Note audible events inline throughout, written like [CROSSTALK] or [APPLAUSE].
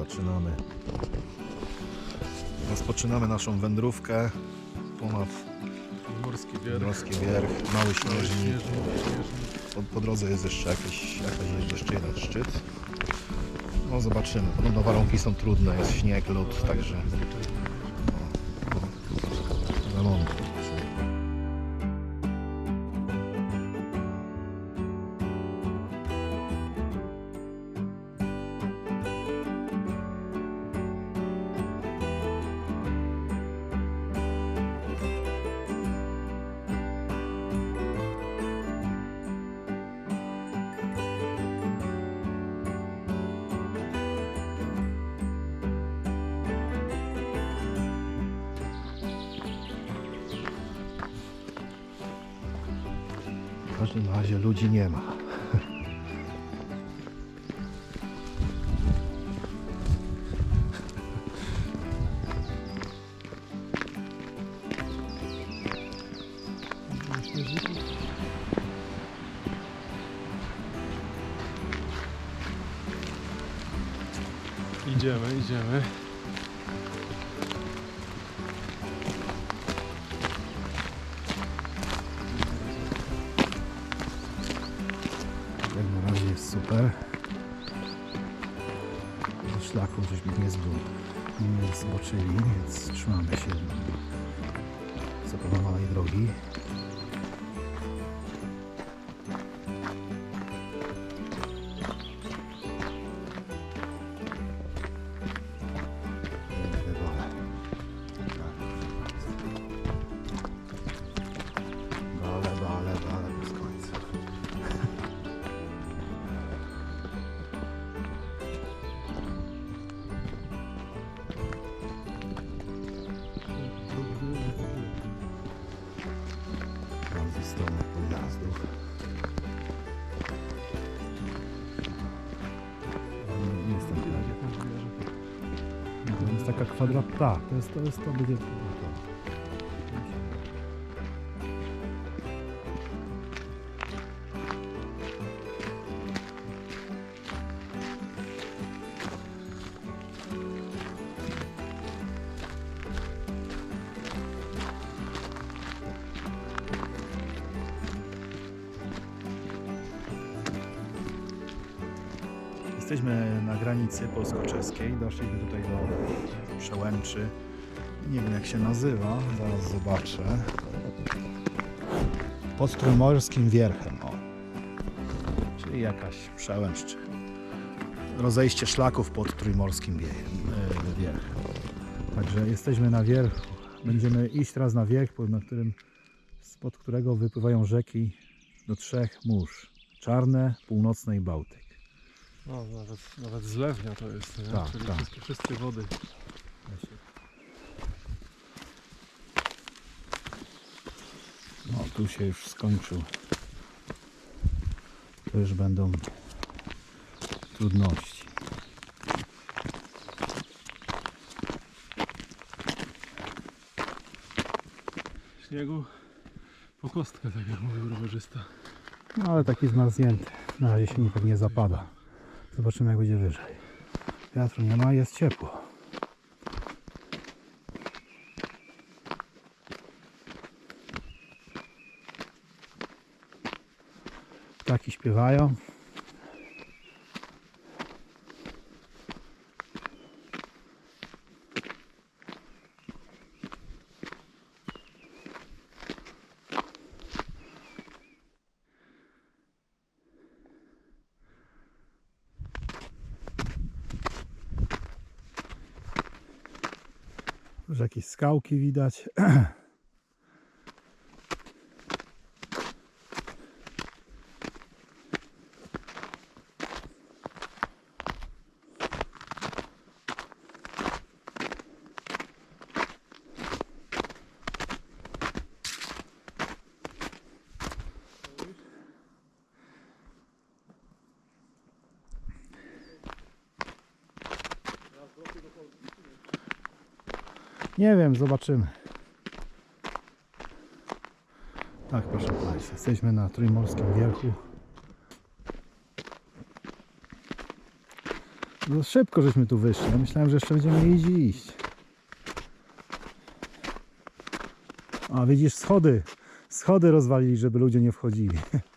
zaczynamy. Rozpoczynamy naszą wędrówkę ponad Morski wierch. Morski Wierch, Mały Śnieżnik. Po, po drodze jest jeszcze jakiś, jakaś jeszcze jeden szczyt. No zobaczymy. Podobno warunki są trudne, jest śnieg, lód, także Każdym razie ludzi nie ma. Idziemy, idziemy. Zboczyli, więc trzymamy się zaplanowanej drogi. Kwadrat. Tak, to jest to, jest to będzie. Jesteśmy na granicy polsko-czeskiej. Doszliśmy tutaj do przełęczy. Nie wiem jak się nazywa, zaraz zobaczę. Pod Trójmorskim Wierchem. O. Czyli jakaś przełęcz. czy Rozejście szlaków pod Trójmorskim e, Wierchem. Także jesteśmy na wierchu. Będziemy iść teraz na wierch, na którym, spod którego wypływają rzeki do trzech mórz. Czarne, Północne i Bałtyk. No, nawet, nawet zlewnia to jest? Tak, Czyli tak. wszystkie, wszystkie wody. No tu się już skończył. To już będą trudności. Śniegu po kostkę, tak jak mówił rowerzysta. No ale taki zmarznięty. Na razie się nie pewnie zapada. Zobaczymy jak będzie wyżej. Wiatru nie ma, jest ciepło. Ptaki śpiewają. Już jakieś skałki widać. [CLEARS THROAT] Nie wiem, zobaczymy. Tak, proszę Państwa, jesteśmy na Trójmorskim Wierchu. No szybko żeśmy tu wyszli. Myślałem, że jeszcze będziemy iść i iść. A widzisz, schody. Schody rozwalili, żeby ludzie nie wchodzili. [LAUGHS]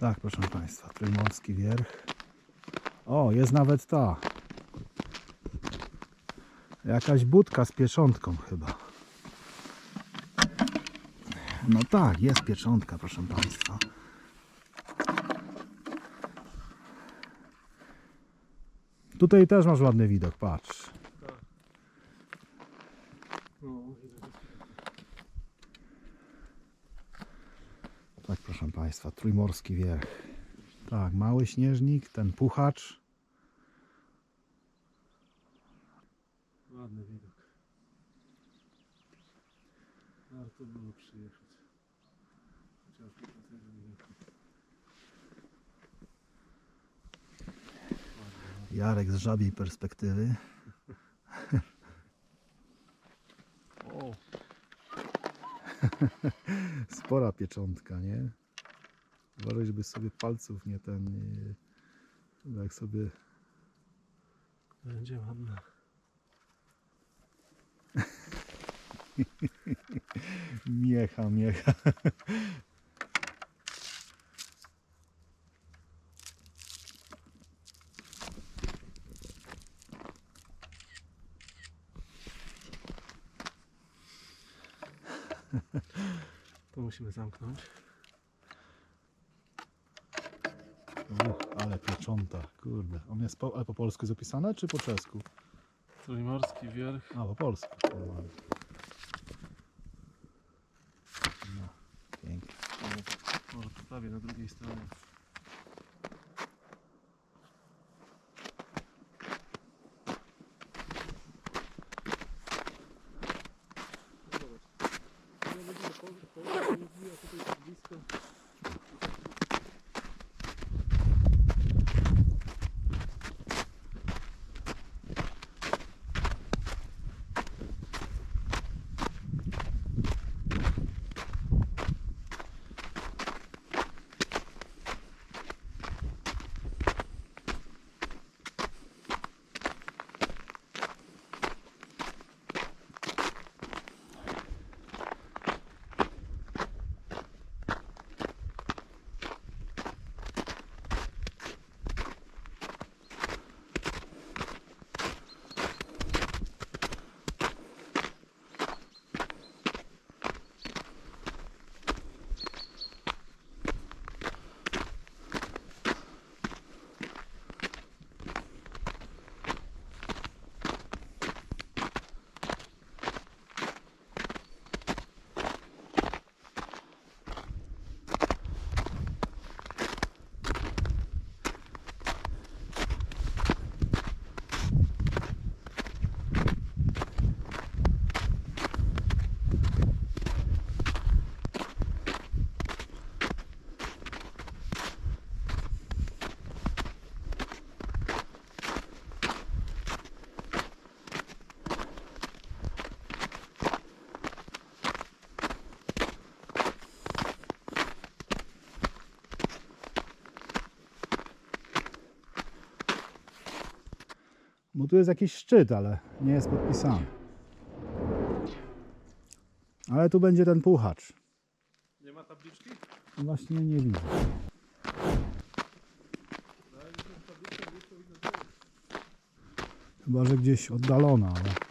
Tak, proszę Trójmorski Wierch. O, jest nawet ta. Jakaś budka z pieczątką chyba. No tak, jest pieczątka, proszę Państwa. Tutaj też masz ładny widok, patrz. Tak, proszę Państwa, Trójmorski Wierch. Tak, mały śnieżnik, ten puchacz. ładny widok. Warto było przyjechać. Chociażby Jarek z żabiej perspektywy. [LAUGHS] Spora pieczątka, nie? Uważaj, żeby sobie palców nie ten. Nie, jak sobie. będzie ładna. [LAUGHS] Miecha, miecha. To musimy zamknąć. Piecząta, kurde. On jest po, ale po polsku jest opisane, czy po czesku? Trójmorski wierch. A, po polsku. normalnie. No, pięknie. Może poprawię na drugiej stronie. Bo tu jest jakiś szczyt, ale nie jest podpisany. Ale tu będzie ten puchacz. Nie ma tabliczki? Właśnie nie widzę. Chyba, że gdzieś oddalona, ale...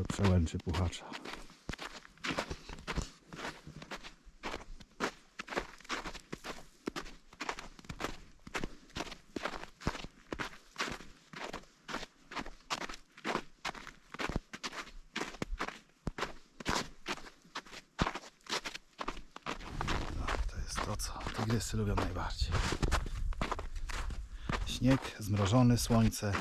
poręczy puchacza. No, to jest to, co tygrysy lubią najbardziej. Śnieg, zmrożony, słońce.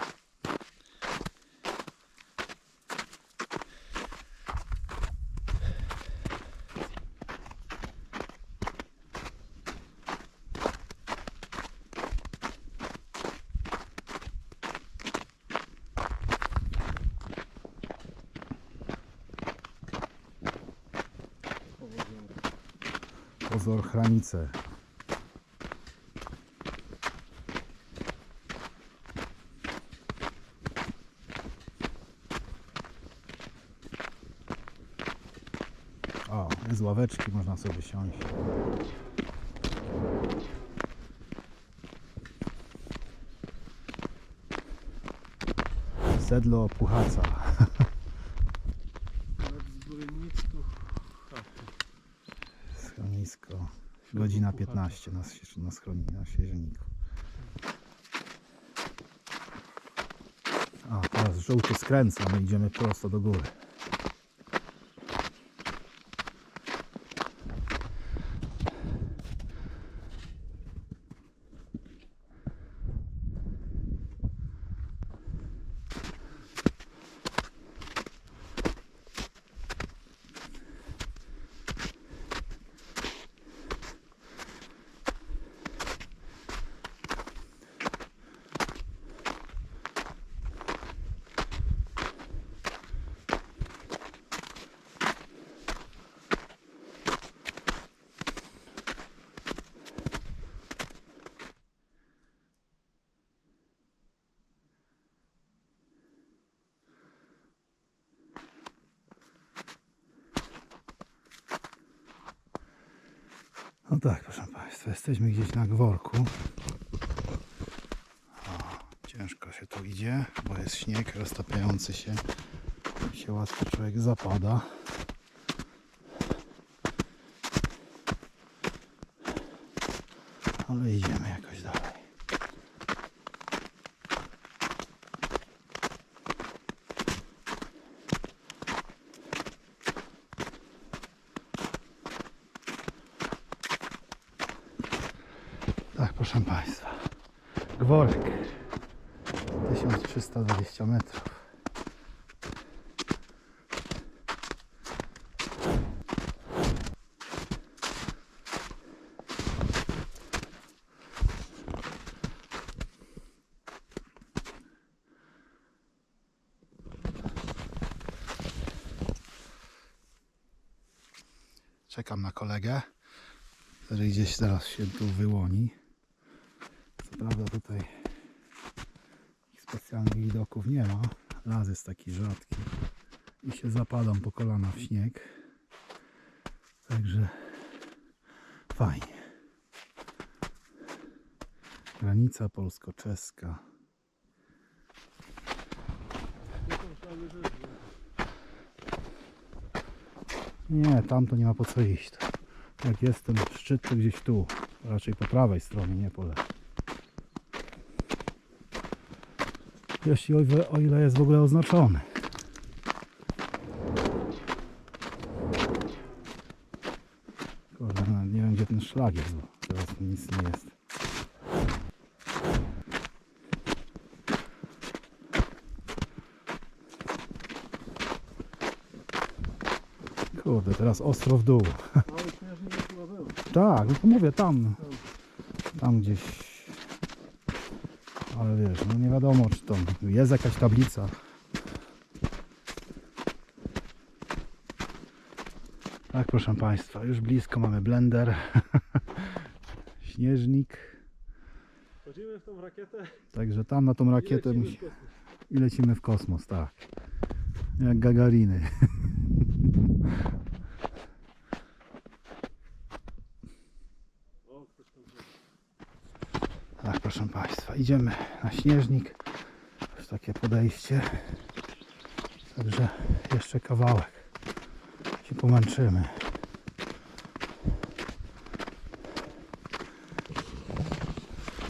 Pozor chranice. O, z ławeczki można sobie siąść. Sedlo Puchaca. Godzina 15 na, na schronieniu, na świeżeniku. A, teraz żółty skręca, my idziemy prosto do góry. Tak, proszę Państwa, jesteśmy gdzieś na gworku. O, ciężko się tu idzie, bo jest śnieg roztapiający się. Się łatwo człowiek zapada. Ale idziemy jakoś dalej. Tak, proszę Państwa. Gworek. 1320 metrów. Czekam na kolegę, który gdzieś zaraz się tu wyłoni. Co prawda tutaj specjalnych widoków nie ma. Las jest taki rzadki i się zapadam po kolana w śnieg. Także fajnie. Granica polsko-czeska. Tu są ślady rzeczy. Nie, tam to nie ma po co iść. Jak jest ten szczyt, to gdzieś tu. Raczej po prawej stronie, nie po lewej. Jeśli o ile, jest w ogóle oznaczony. Kurde, nie wiem gdzie ten szlak jest, bo teraz nic nie jest. Kurde, teraz ostro w dół. Ale śmiesznie nie chyba było. Tak, no to mówię tam. Tam gdzieś. Ale wiesz, no nie wiadomo czy to jest jakaś tablica. Tak, proszę Państwa, już blisko mamy blender. [LAUGHS] Śnieżnik. Chodzimy w tą rakietę Także tam na tą i rakietę lecimy musi... w kosmos. i lecimy w kosmos, tak. Jak Gagariny. [LAUGHS] O, ktoś tam chodzi. Tak, proszę Państwa, idziemy na śnieżnik. Jest takie podejście. Także jeszcze kawałek. Się pomęczymy.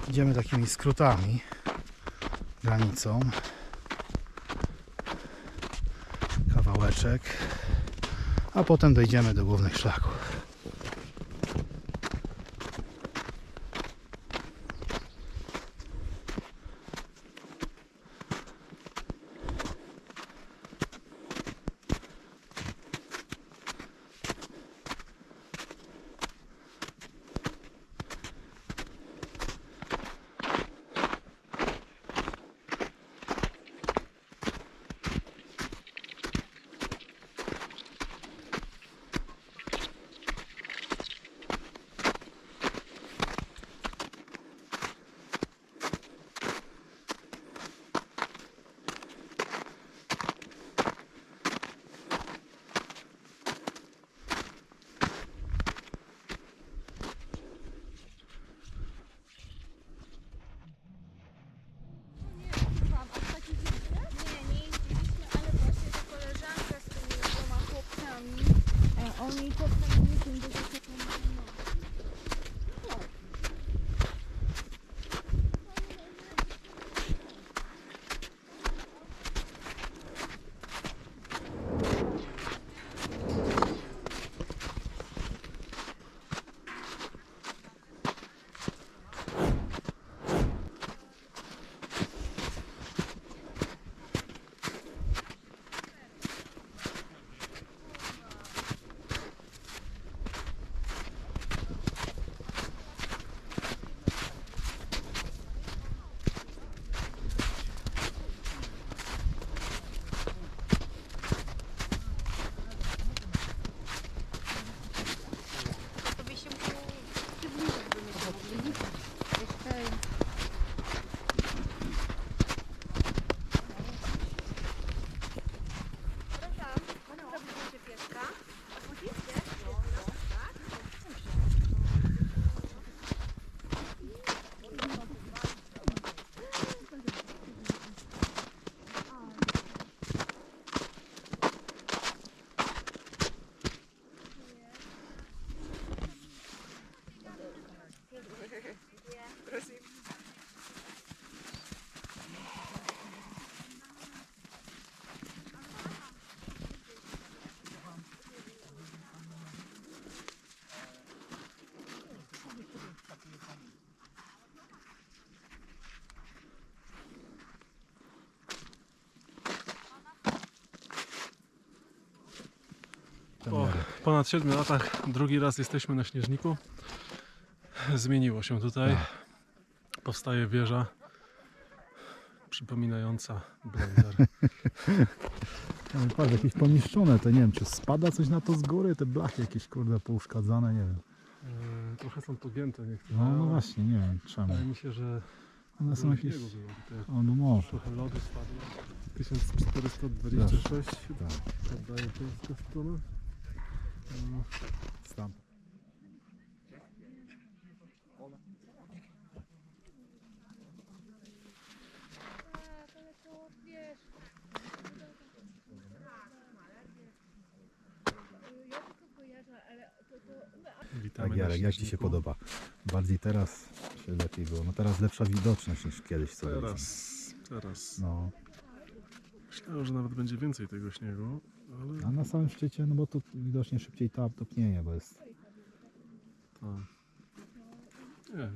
Idziemy takimi skrótami granicą. Kawałeczek. A potem dojdziemy do głównych szlaków. Ponad 7 latach drugi raz jesteśmy na Śnieżniku. Zmieniło się tutaj. Powstaje wieża przypominająca blender. [LAUGHS] Ale Patrz, jakieś pomieszczone, to nie wiem, czy spada coś na to z góry, te blachy jakieś kurde pouszkadzane, nie wiem. Yy, Trochę są pogięte niektóre. No, no właśnie, nie wiem czemu. Wydaje mi się, że One są jakieś... O, no może. Trochę lodu spadło. 1426 Tak, oddaje polska strona. No, stamp. Witamy Tak, na Jarek, jak Ci się podoba? Bardziej teraz się lepiej było. No teraz lepsza widoczność niż kiedyś. Co widzę. Teraz, teraz. No, Myślałem, że nawet będzie więcej tego śniegu, ale a na samym szczycie, no bo tu widocznie szybciej tap topnieje, bo jest. Nie,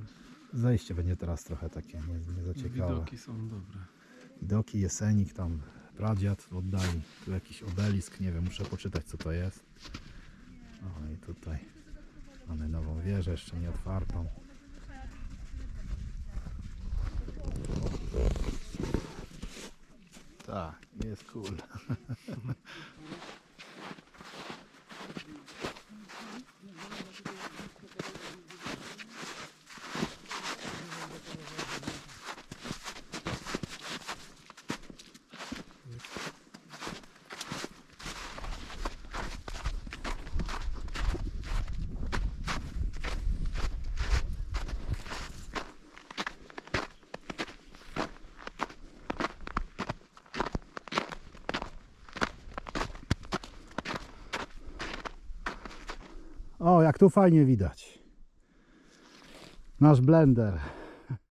zejście będzie teraz trochę takie nie, nie za ciekawe. widoki są dobre. Widoki, Jesenik, tam pradziad w oddali. Tu jakiś obelisk, nie wiem, muszę poczytać co to jest. No i tutaj mamy nową wieżę, jeszcze nie otwartą. Tak, jest cool. [LAUGHS] jak tu fajnie widać. Nasz blender.